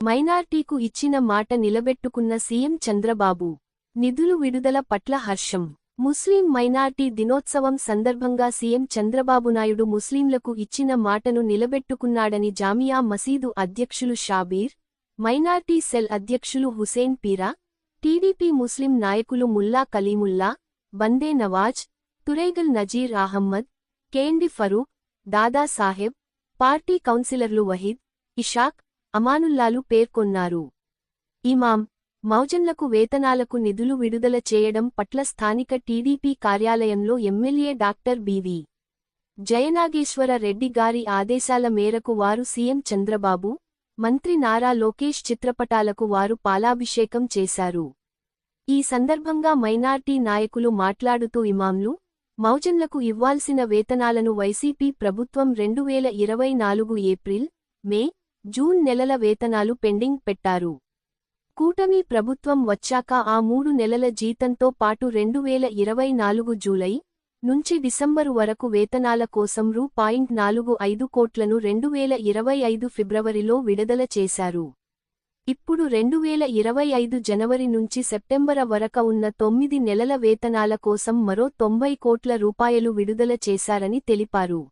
మైనార్టీకు ఇచ్చిన మాట నిలబెట్టుకున్న సీఎం చంద్రబాబు నిధులు విడుదల పట్ల హర్షం. ముస్లిం మైనార్టీ దినోత్సవం సందర్భంగా సీఎం చంద్రబాబు నాయుడు ముస్లింలకు ఇచ్చిన మాటను నిలబెట్టుకున్నాడని జామియా మసీదు అధ్యక్షులు షాబీర్ మైనార్టీ సెల్ అధ్యక్షులు హుసేన్ పీరా టీడీపీ ముస్లిం నాయకులు ముల్లా కలీముల్లా బందే నవాజ్ తురైగల్ నజీర్ అహమ్మద్ కేండి ఫరూక్ దాదాసాహెబ్ పార్టీ కౌన్సిలర్లు వహీద్ ఇషాక్ అమానుల్లాలు పేర్కొన్నారు. ఇమాం మౌజన్లకు వేతనాలకు నిధులు విడుదల చేయడం పట్ల స్థానిక టీడీపీ కార్యాలయంలో MLA doctor BV. Jayanageswara Reddy గారి ఆదేశాల మేరకు వారు సీఎం చంద్రబాబు మంత్రి నారా లోకేష్ చిత్రపటాలకు వారు పాలాభిషేకం చేశారు. ఈ సందర్భంగా మైనార్టీ నాయకులు మాట్లాడుతూ ఇమాంలు మౌజన్లకు ఇవ్వాల్సిన వేతనాలను వైసీపీ ప్రభుత్వం రెండువేల ఇరవై నాలుగు ఏప్రిల్ మే జూన్ నెలల వేతనాలు పెండింగ్ పెట్టారు. కూటమి ప్రభుత్వం వచ్చాక ఆ మూడు నెలల జీతంతో పాటు రెండువేల ఇరవై నాలుగు జూలై నుంచి డిసెంబరు వరకు వేతనాల కోసం రూ. పాయింట్ నాలుగు ఐదు కోట్లను రెండువేల ఇరవై ఐదు ఫిబ్రవరిలో విడుదల చేశారు. ఇప్పుడు రెండువేల ఇరవై ఐదు జనవరి నుంచి సెప్టెంబర వరక ఉన్న తొమ్మిది నెలల వేతనాల కోసం మరో తొంభై కోట్ల రూపాయలు విడుదల చేశారని తెలిపారు.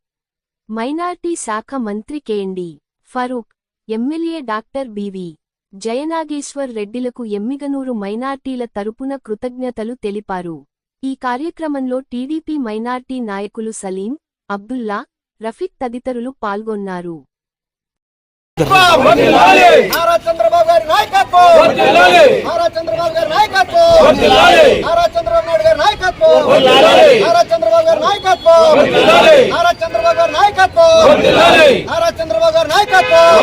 మైనార్టీ శాఖ మంత్రి కేండి Farooq MLA doctor BV Jayanageswar రెడ్డిలకు Emmiganur మైనార్టీల తరపున కృతజ్ఞతలు తెలిపారు. ఈ కార్యక్రమంలో టీడీపీ మైనార్టీ నాయకులు సలీం అబ్దుల్లా రఫీక్ తదితరులు పాల్గొన్నారు. నారా చంద్రబాబు గారి నాయకత్వం! నారా చంద్రబాబు గారి నాయకత్వం.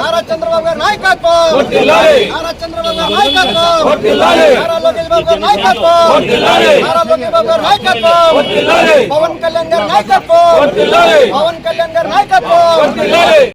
నారా చంద్రబాబు గారి నాయకత్వం. నారా చంద్రబాబు గారి నాయకత్వం. నారా లోకేష్ బాబు గారి నాయకత్వం. నారా లోకేష్ బాబు గారి నాయకత్వం. పవన్ కళ్యాణ్ గారి నాయకత్వం. పవన్ కళ్యాణ్ గారి నాయకత్వం.